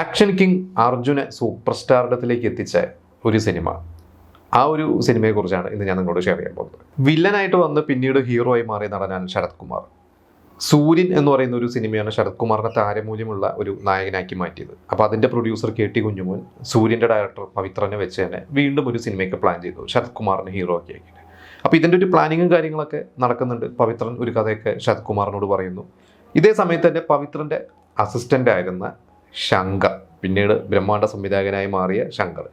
Action king അർജുനെ super സ്റ്റാർഡത്തിലേക്ക് എത്തിച്ച ഒരു സിനിമ ആ ഒരു സിനിമയെക്കുറിച്ചാണ് ഇന്ന് ഞാൻ നിങ്ങളോട് ഷെയർ ചെയ്യാൻ പോകുന്നത്. വില്ലനായിട്ട് വന്ന് പിന്നീട് ഹീറോ ആയി മാറിയ നടനാണ് ശരത് കുമാർ. സൂര്യൻ എന്ന് പറയുന്ന ഒരു സിനിമയാണ് ശരത് കുമാറിനെ താരമൂല്യമുള്ള ഒരു നായകനാക്കി മാറ്റിയത്. അപ്പോൾ അതിന്റെ പ്രൊഡ്യൂസർ കെ ടി കുഞ്ഞുമോൻ സൂര്യന്റെ ഡയറക്ടർ പവിത്രനെ വെച്ച് തന്നെ വീണ്ടും ഒരു സിനിമയ്ക്ക് പ്ലാൻ ചെയ്തു. ശരത് കുമാറിനെ ഹീറോ ആക്കി ആക്കിയിട്ട് അപ്പോൾ ഇതിന്റെ ഒരു പ്ലാനിങ്ങും കാര്യങ്ങളൊക്കെ നടക്കുന്നുണ്ട്. പവിത്രൻ ഒരു കഥയൊക്കെ ശരത് കുമാറിനോട് പറയുന്നു. ഇതേ സമയത്ത് തന്നെ പവിത്രന്റെ അസിസ്റ്റന്റ് ആയിരുന്ന ശങ്കർ. പിന്നീട് ബ്രഹ്മാണ്ഡ സംവിധായകനായി മാറിയ ശങ്കർ.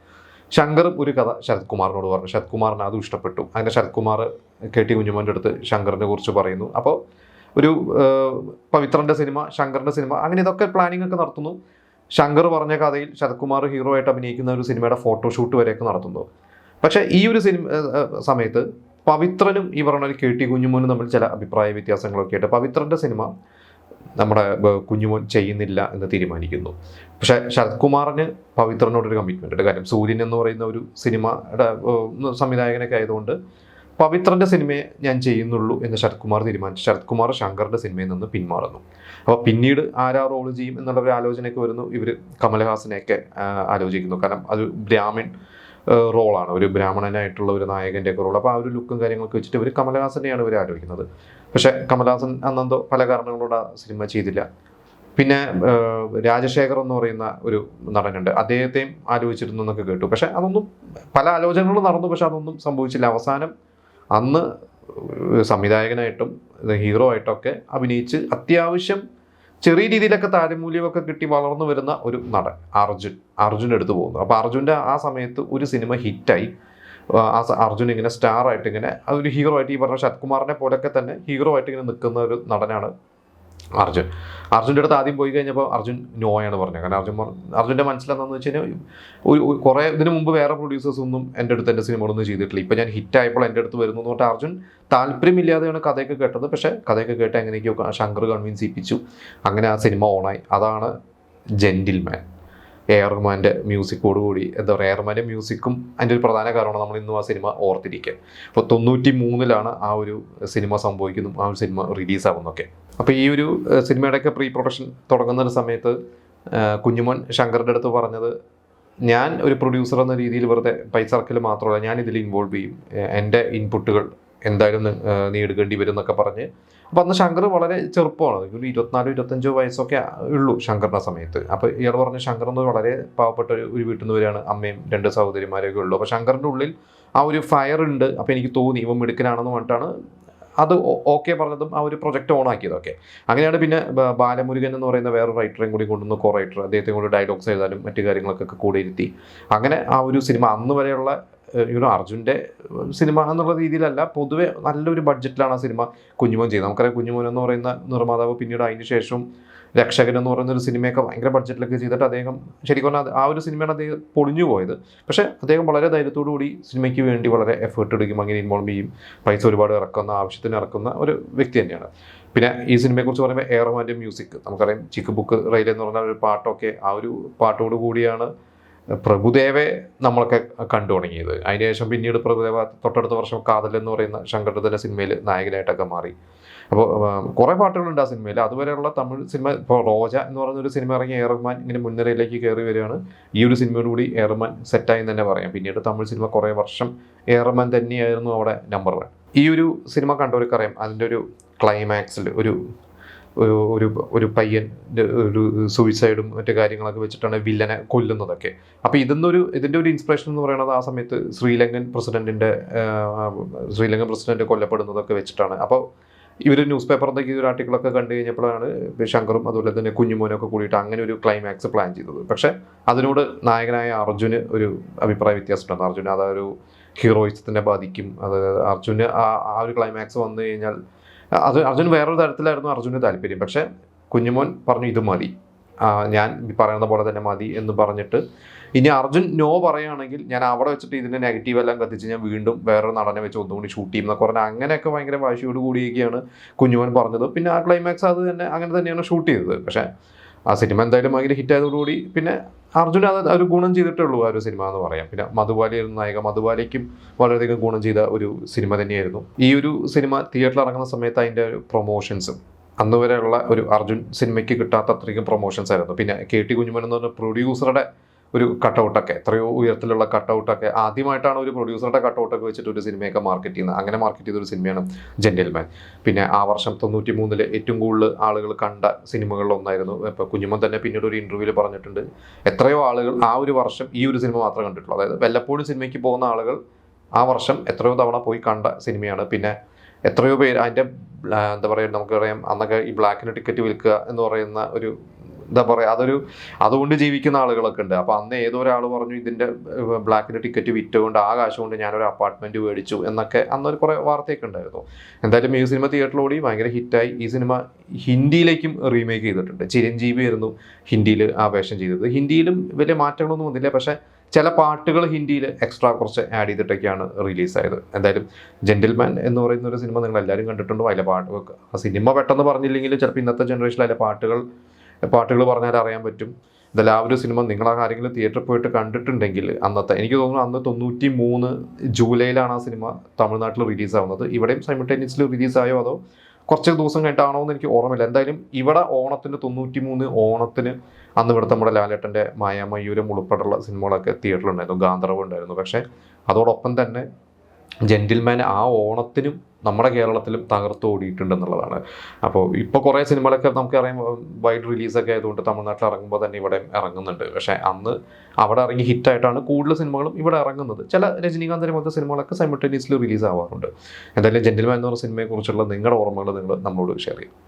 ശങ്കറും ഒരു കഥ ശരത് കുമാറിനോട് പറഞ്ഞു. ശരത് കുമാറിന് അതും ഇഷ്ടപ്പെട്ടു. അങ്ങനെ ശരത് കുമാർ കെ ടി കുഞ്ഞുമോന്റെ അടുത്ത് ശങ്കറിനെ കുറിച്ച് പറയുന്നു. അപ്പോൾ ഒരു പവിത്രന്റെ സിനിമ ശങ്കറിന്റെ സിനിമ അങ്ങനെ ഇതൊക്കെ പ്ലാനിംഗ് ഒക്കെ നടത്തുന്നു. ശങ്കർ പറഞ്ഞ കഥയിൽ ശരത് കുമാർ ഹീറോ ആയിട്ട് അഭിനയിക്കുന്ന ഒരു സിനിമയുടെ ഫോട്ടോഷൂട്ട് വരെയൊക്കെ നടത്തുന്നു. പക്ഷേ ഈ ഒരു സിനിമ സമയത്ത് പവിത്രനും ഈ പറഞ്ഞ കെ ടി കുഞ്ഞുമോനും തമ്മിൽ ചില അഭിപ്രായ വ്യത്യാസങ്ങളൊക്കെ ആയിട്ട് പവിത്രന്റെ സിനിമ നമ്മുടെ കുഞ്ഞുമോൻ ചെയ്യുന്നില്ല എന്ന് തീരുമാനിക്കുന്നു. പക്ഷെ ശരത് കുമാറിന് പവിത്രനോടൊരു കമ്മിറ്റ്മെന്റ് ഉണ്ട്. കാര്യം സൂര്യൻ എന്ന് പറയുന്ന ഒരു സിനിമയുടെ സംവിധായകനൊക്കെ ആയതുകൊണ്ട് പവിത്രന്റെ സിനിമയെ ഞാൻ ചെയ്യുന്നുള്ളൂ എന്ന് ശരത് കുമാർ തീരുമാനിച്ചു. ശരത് കുമാർ ശങ്കറിന്റെ സിനിമയിൽ നിന്ന് പിന്മാറുന്നു. അപ്പോൾ പിന്നീട് ആരാ റോൾ ചെയ്യും എന്നുള്ള ഒരു ആലോചനയൊക്കെ വരുന്നു. ഇവർ കമലഹാസനെയൊക്കെ ആലോചിക്കുന്നു. കാരണം അത് ബ്രാഹ്മിൺ റോളാണ് ഒരു ബ്രാഹ്മണനായിട്ടുള്ള ഒരു നായകന്റെ ഒക്കെ റോൾ അപ്പോൾ ആ ഒരു ലുക്കും കാര്യങ്ങളൊക്കെ വെച്ചിട്ട് ഇവർ കമലഹാസനെയാണ് ഇവർ ആലോചിക്കുന്നത്. പക്ഷേ കമലഹാസൻ അന്നെന്തോ പല കാരണങ്ങളോട് സിനിമ ചെയ്തില്ല. പിന്നെ രാജശേഖർ എന്ന് പറയുന്ന ഒരു നടനുണ്ട്. അദ്ദേഹത്തെയും ആലോചിച്ചിരുന്നു എന്നൊക്കെ കേട്ടു. പക്ഷെ അതൊന്നും പല ആലോചനകളും നടന്നു. പക്ഷെ അതൊന്നും സംഭവിച്ചില്ല. അവസാനം അന്ന് സംവിധായകനായിട്ടും ഹീറോ ആയിട്ടൊക്കെ അഭിനയിച്ച് അത്യാവശ്യം ചെറിയ രീതിയിലൊക്കെ താരമൂല്യമൊക്കെ കിട്ടി വളർന്നു വരുന്ന ഒരു നടൻ അർജുൻ. അർജുൻ എടുത്തു പോകുന്നു. അപ്പോൾ അർജുന്റെ ആ സമയത്ത് ഒരു സിനിമ ഹിറ്റായി. ആ അർജുൻ ഇങ്ങനെ സ്റ്റാർ ആയിട്ട് ഇങ്ങനെ അതൊരു ഹീറോ ആയിട്ട് ഈ പറഞ്ഞ ശരത് കുമാറിനെ പോലൊക്കെ തന്നെ ഹീറോ ആയിട്ട് ഇങ്ങനെ നിൽക്കുന്ന ഒരു നടനാണ് അർജുൻ. അർജുന്റെ അടുത്ത് ആദ്യം പോയി കഴിഞ്ഞപ്പോൾ അർജുൻ നോയാണ് പറഞ്ഞത്. കാരണം അർജുൻ അർജുന്റെ മനസ്സിലെന്താണെന്ന് വെച്ച് കഴിഞ്ഞാൽ ഒരു- കുറേ ഇതിന് മുമ്പ് വേറെ പ്രൊഡ്യൂസേഴ്സ് ഒന്നും എന്റെ അടുത്ത് എന്റെ സിനിമകളൊന്നും ചെയ്തിട്ടില്ല. ഇപ്പം ഞാൻ ഹിറ്റ് ആയപ്പോൾ എന്റെ അടുത്ത് വരുന്നു എന്ന് പറഞ്ഞാൽ അർജുൻ താല്പര്യമില്ലാതെയാണ് കഥയൊക്കെ കേട്ടത്. പക്ഷേ കഥയൊക്കെ കേട്ട് എങ്ങനെയൊക്കെയോ ശങ്കർ കൺവിൻസ് ചെയ്യിപ്പിച്ചു. അങ്ങനെ ആ സിനിമ ഓണായി അതാണ് ജെന്റിൽമാൻ എ ആർ റഹ്മാന്റെ മ്യൂസിക്കോടുകൂടി എന്താ പറയുക എ റഹ്മാന്റെ മ്യൂസിക്കും അതിന്റെ ഒരു പ്രധാന കാരണമാണ് നമ്മൾ ഇന്നും ആ സിനിമ ഓർത്തിരിക്കുക. അപ്പോൾ തൊണ്ണൂറ്റി മൂന്നിലാണ് ആ ഒരു സിനിമ സംഭവിക്കുന്നതും ആ ഒരു സിനിമ റിലീസാകുന്നൊക്കെ അപ്പോൾ ഈ ഒരു സിനിമയുടെയൊക്കെ പ്രീ പ്രൊഡക്ഷൻ തുടങ്ങുന്ന ഒരു സമയത്ത് കുഞ്ഞുമോൻ ശങ്കറിന്റെ അടുത്ത് പറഞ്ഞത് ഞാൻ ഒരു പ്രൊഡ്യൂസർ എന്ന രീതിയിൽ വെറുതെ പൈസ ഇറക്കൽ മാത്രമല്ല ഞാൻ ഇതിൽ ഇൻവോൾവ് ചെയ്യും. എന്റെ ഇൻപുട്ടുകൾ എന്തായാലും നേടുകേണ്ടി വരും എന്നൊക്കെ പറഞ്ഞ് അപ്പോൾ അന്ന് ശങ്കർ വളരെ ചെറുപ്പമാണ്. ഒരു ഇരുപത്തിനാലോ ഇരുപത്തഞ്ചോ വയസ്സൊക്കെ ഉള്ളൂ ശങ്കറിന്റെ സമയത്ത്. അപ്പോൾ ഇയാൾ പറഞ്ഞ ശങ്കർ എന്ന് വളരെ പാവപ്പെട്ട ഒരു വീട്ടിൽ നിന്ന് വരികയാണ് അമ്മയും രണ്ട് സഹോദരിമാരെയൊക്കെ ഉള്ളൂ. അപ്പോൾ ശങ്കറിന്റെ ഉള്ളിൽ ആ ഒരു ഫയർ ഉണ്ട്. അപ്പോൾ എനിക്ക് തോന്നി ഇവൻ മിടുക്കനാണെന്ന് പറഞ്ഞിട്ടാണ് അത് ഓക്കെ പറഞ്ഞതും ആ ഒരു പ്രൊജക്റ്റ് ഓൺ ആക്കിയതൊക്കെ. അങ്ങനെയാണ് പിന്നെ ബാലമുരുകൻ എന്ന് പറയുന്ന വേറെ റൈറ്ററെയും കൂടി കൊണ്ടുവന്ന് കോ റൈറ്റർ അദ്ദേഹത്തെ കൂടി ഡയലോഗ്സ് എഴുതാനും മറ്റു കാര്യങ്ങളൊക്കെ കൂടി ഇരുത്തി. അങ്ങനെ ആ ഒരു സിനിമ അന്ന് വരെയുള്ള യുനോ അർജുന്റെ സിനിമ എന്നുള്ള രീതിയിലല്ല പൊതുവെ നല്ലൊരു ബഡ്ജറ്റിലാണ് ആ സിനിമ കുഞ്ഞുമോൻ ചെയ്തത്. നമുക്കറിയാം കുഞ്ഞുമോൻ എന്ന് പറയുന്ന നിർമ്മാതാവ് പിന്നീട് അതിന് ശേഷം രക്ഷകൻ എന്ന് പറയുന്ന ഒരു സിനിമയൊക്കെ ഭയങ്കര ബഡ്ജറ്റിലൊക്കെ ചെയ്തിട്ട് അദ്ദേഹം ശരിക്കും പറഞ്ഞാൽ ആ ഒരു സിനിമയാണ് അദ്ദേഹം പൊളിഞ്ഞു പോയത്. പക്ഷേ അദ്ദേഹം വളരെ ധൈര്യത്തോടു കൂടി സിനിമയ്ക്ക് വേണ്ടി വളരെ എഫേർട്ട് എടുക്കും അങ്ങനെ ഇൻവോൾവ് ചെയ്യും പൈസ ഒരുപാട് ഇറക്കുന്ന ആവശ്യത്തിന് ഇറക്കുന്ന ഒരു വ്യക്തി തന്നെയാണ്. പിന്നെ ഈ സിനിമയെക്കുറിച്ച് പറയുമ്പോൾ എ റഹ്മാന്റെ മ്യൂസിക് നമുക്കറിയാം ചിക്ക് ബുക്ക് റെയിൽ എന്ന് പറഞ്ഞ ഒരു പാട്ടൊക്കെ ആ ഒരു പാട്ടോട് കൂടിയാണ് പ്രഭുദേവെ നമ്മളൊക്കെ കണ്ടു തുടങ്ങിയത്. അതിനുശേഷം പിന്നീട് പ്രഭുദേവ തൊട്ടടുത്ത വർഷം കാതൽ എന്ന് പറയുന്ന ശങ്കരത്തിന്റെ സിനിമയിൽ നായകനായിട്ടൊക്കെ മാറി. അപ്പോൾ കുറേ പാട്ടുകളുണ്ട് ആ സിനിമയിൽ അതുവരെയുള്ള തമിഴ് സിനിമ ഇപ്പോൾ റോജ എന്ന് പറയുന്ന ഒരു സിനിമ ഇറങ്ങി എയർമാൻ ഇങ്ങനെ മുൻനിരയിലേക്ക് കയറി വരികയാണ്. ഈ ഒരു സിനിമയോടുകൂടി എയർമാൻ സെറ്റായി തന്നെ പറയാം. പിന്നീട് തമിഴ് സിനിമ കുറേ വർഷം എയർമാൻ തന്നെയായിരുന്നു അവിടെ നമ്പർ വൺ ഈ ഒരു സിനിമ കണ്ടവർക്കറിയാം. അതിന്റെ ഒരു ക്ലൈമാക്സിൽ ഒരു ഒരു ഒരു പയ്യൻ ഒരു സൂയിസൈഡും മറ്റു കാര്യങ്ങളൊക്കെ വെച്ചിട്ടാണ് വില്ലനെ കൊല്ലുന്നതൊക്കെ. അപ്പോൾ ഇതിന്നൊരു ഇതിന്റെ ഒരു ഇൻസ്പിറേഷൻ എന്ന് പറയുന്നത് ആ സമയത്ത് ശ്രീലങ്കൻ പ്രസിഡന്റിന്റെ ശ്രീലങ്കൻ പ്രസിഡന്റ് കൊല്ലപ്പെടുന്നതൊക്കെ വെച്ചിട്ടാണ്. അപ്പോൾ ഇവർ ന്യൂസ് പേപ്പറിലേക്ക് ഒരു ആർട്ടിക്കിളൊക്കെ കണ്ടു കഴിഞ്ഞപ്പോഴാണ് ശങ്കറും അതുപോലെ തന്നെ കുഞ്ഞുമോനൊക്കെ കൂടിയിട്ട് അങ്ങനെ ഒരു ക്ലൈമാക്സ് പ്ലാൻ ചെയ്തത്. പക്ഷേ അതിനോട് നായകനായ അർജുന് ഒരു അഭിപ്രായ വ്യത്യാസമുണ്ടായിരുന്നു അർജുന് അതൊരു ഹീറോയിസത്തിനെ ബാധിക്കും. അത് അർജുന് ആ ആ ഒരു ക്ലൈമാക്സ് വന്നു കഴിഞ്ഞാൽ അത് അർജുൻ വേറൊരു തരത്തിലായിരുന്നു അർജുന് താല്പര്യം. പക്ഷേ കുഞ്ഞുമോൻ പറഞ്ഞു ഇത് മതി. ഞാൻ പറയുന്ന പോലെ തന്നെ മതി എന്ന് പറഞ്ഞിട്ട് ഇനി അർജുൻ നോ പറയുകയാണെങ്കിൽ ഞാൻ അവിടെ വെച്ചിട്ട് ഇതിന്റെ നെഗറ്റീവ് എല്ലാം കത്തിച്ച് ഞാൻ വീണ്ടും വേറൊരു നടനെ വെച്ച് ഒന്നുകൂടി ഷൂട്ട് ചെയ്യും എന്നൊക്കെ പറഞ്ഞാൽ അങ്ങനെയൊക്കെ ഭയങ്കര വാശിയോട് കൂടിയൊക്കെയാണ് കുഞ്ഞുമോൻ പറഞ്ഞത്. പിന്നെ ആ ക്ലൈമാക്സ് അത് തന്നെ അങ്ങനെ തന്നെയാണ് ഷൂട്ട് ചെയ്തത്. പക്ഷേ ആ സിനിമ എന്തായാലും ഭയങ്കര ഹിറ്റ് ആയതോടുകൂടി പിന്നെ അർജുൻ അത് ഒരു ഗുണം ചെയ്തിട്ടേ ഉള്ളൂ ആ ഒരു സിനിമ എന്ന് പറയാം. പിന്നെ മധുബാലിയായിരുന്നു നായിക മധുബാലിക്കും വളരെയധികം ഗുണം ചെയ്ത ഒരു സിനിമ തന്നെയായിരുന്നു. ഈ ഒരു സിനിമ തിയേറ്ററിൽ ഇറങ്ങുന്ന സമയത്ത് അതിന്റെ ഒരു പ്രൊമോഷൻസും അന്ന് വരെയുള്ള ഒരു അർജുൻ സിനിമയ്ക്ക് കിട്ടാത്ത അത്രയ്ക്കും പ്രൊമോഷൻസ് ആയിരുന്നു പിന്നെ കെ ടി കുഞ്ഞുമൻ എന്ന് പറഞ്ഞ പ്രൊഡ്യൂസറുടെ ഒരു കട്ടൗട്ടൊക്കെ എത്രയോ ഉയരത്തിലുള്ള കട്ടൗട്ടൊക്കെ ആദ്യമായിട്ടാണ് ഒരു പ്രൊഡ്യൂസറുടെ കട്ടൗട്ടൊക്കെ വെച്ചിട്ട് ഒരു സിനിമയൊക്കെ മാർക്കറ്റ് ചെയ്യുന്നത്. അങ്ങനെ മാർക്കറ്റ് ചെയ്ത ഒരു സിനിമയാണ് ജെന്റിൽമാൻ പിന്നെ ആ വർഷം തൊണ്ണൂറ്റി മൂന്നിൽ ഏറ്റവും കൂടുതൽ ആളുകൾ കണ്ട സിനിമകളിലൊന്നായിരുന്നു ഇപ്പോൾ കുഞ്ഞുമൻ തന്നെ പിന്നീട് ഒരു ഇന്റർവ്യൂവിൽ പറഞ്ഞിട്ടുണ്ട്. എത്രയോ ആളുകൾ ആ ഒരു വർഷം ഈ ഒരു സിനിമ മാത്രം കണ്ടിട്ടുള്ളൂ. അതായത് വല്ലപ്പോഴും സിനിമയ്ക്ക് പോകുന്ന ആളുകൾ ആ വർഷം എത്രയോ തവണ പോയി കണ്ട സിനിമയാണ് പിന്നെ എത്രയോ പേര് അതിന്റെ എന്താ പറയുക നമുക്കറിയാം അന്നൊക്കെ ഈ ബ്ലാക്കിന് ടിക്കറ്റ് വിൽക്കുക എന്ന് പറയുന്ന ഒരു എന്താ പറയുക അതൊരു അതുകൊണ്ട് ജീവിക്കുന്ന ആളുകളൊക്കെ ഉണ്ട്. അപ്പോൾ അന്ന് ഏതോ ഒരാൾ പറഞ്ഞു ഇതിന്റെ ബ്ലാക്കിന്റെ ടിക്കറ്റ് വിറ്റുകൊണ്ട് ആ കാശ് കൊണ്ട് ഞാനൊരു അപ്പാർട്ട്മെന്റ് മേടിച്ചു എന്നൊക്കെ അന്നൊരു കുറേ വാർത്തയൊക്കെ ഉണ്ടായിരുന്നു. എന്തായാലും ഈ സിനിമ തിയേറ്ററിലോടി ഭയങ്കര ഹിറ്റായി. ഈ സിനിമ ഹിന്ദിയിലേക്കും റീമേക്ക് ചെയ്തിട്ടുണ്ട്. ചിരഞ്ജീവി ആയിരുന്നു ഹിന്ദിയിൽ ആ വേഷം ചെയ്തത്. ഹിന്ദിയിലും വലിയ മാറ്റങ്ങളൊന്നും വന്നില്ല. പക്ഷേ ചില പാട്ടുകൾ ഹിന്ദിയിൽ എക്സ്ട്രാ കുറച്ച് ആഡ് ചെയ്തിട്ടൊക്കെയാണ് റിലീസായത്. എന്തായാലും ജെന്റിൽമാൻ എന്ന് പറയുന്ന ഒരു സിനിമ നിങ്ങൾ എല്ലാവരും കണ്ടിട്ടുണ്ടോ? അതിലെ പാട്ട് ആ സിനിമ പെട്ടെന്ന് പറഞ്ഞില്ലെങ്കിലും ചിലപ്പോൾ ഇന്നത്തെ ജനറേഷനിൽ അതിലെ പാട്ടുകൾ പാട്ടുകൾ പറഞ്ഞാൽ അറിയാൻ പറ്റും. ഇതെല്ലാം ആ ഒരു സിനിമ നിങ്ങൾ ആരെങ്കിലും തിയേറ്ററിൽ പോയിട്ട് കണ്ടിട്ടുണ്ടെങ്കിൽ അന്നത്തെ എനിക്ക് തോന്നുന്നു അന്ന് തൊണ്ണൂറ്റി മൂന്ന് ജൂലൈയിലാണ് ആ സിനിമ തമിഴ്നാട്ടിൽ റിലീസാവുന്നത്. ഇവിടെയും സൈമിൾട്ടേനിയസ്ലി റിലീസായോ അതോ കുറച്ച് ദിവസം കഴിഞ്ഞിട്ടാണോ എന്ന് എനിക്ക് ഓർമ്മയില്ല. എന്തായാലും ഇവിടെ ഓണത്തിന് തൊണ്ണൂറ്റി മൂന്ന് ഓണത്തിന് അന്ന് ഇവിടുത്തെ നമ്മുടെ ലാലേട്ടന്റെ മായാമയൂരം ഉൾപ്പെടെയുള്ള സിനിമകളൊക്കെ തിയേറ്ററിലുണ്ടായിരുന്നു ഗാന്ധർവ് ഉണ്ടായിരുന്നു. പക്ഷേ അതോടൊപ്പം തന്നെ ജെന്റിൽമാൻ ആ ഓണത്തിനും നമ്മുടെ കേരളത്തിലും തകർത്ത് ഓടിയിട്ടുണ്ടെന്നുള്ളതാണ്. അപ്പോൾ ഇപ്പോൾ കുറേ സിനിമകളൊക്കെ നമുക്കറിയാം വൈഡ് റിലീസൊക്കെ ആയതുകൊണ്ട് തമിഴ്നാട്ടിൽ ഇറങ്ങുമ്പോൾ തന്നെ ഇവിടെ ഇറങ്ങുന്നുണ്ട്. പക്ഷേ അന്ന് അവിടെ ഇറങ്ങി ഹിറ്റായിട്ടാണ് കൂടുതൽ സിനിമകളും ഇവിടെ ഇറങ്ങുന്നത്. ചില രജനീകാന്തിനെ പോലത്തെ സിനിമകളൊക്കെ സൈമിൾട്ടേനിയസ്ലി റിലീസ് ആവാറുണ്ട്. എന്തായാലും ജെന്റിൽമാൻ എന്ന് പറഞ്ഞ സിനിമയെക്കുറിച്ചുള്ള നിങ്ങളുടെ ഓർമ്മകൾ നിങ്ങൾ നമ്മളോട് ഷെയർ ചെയ്യും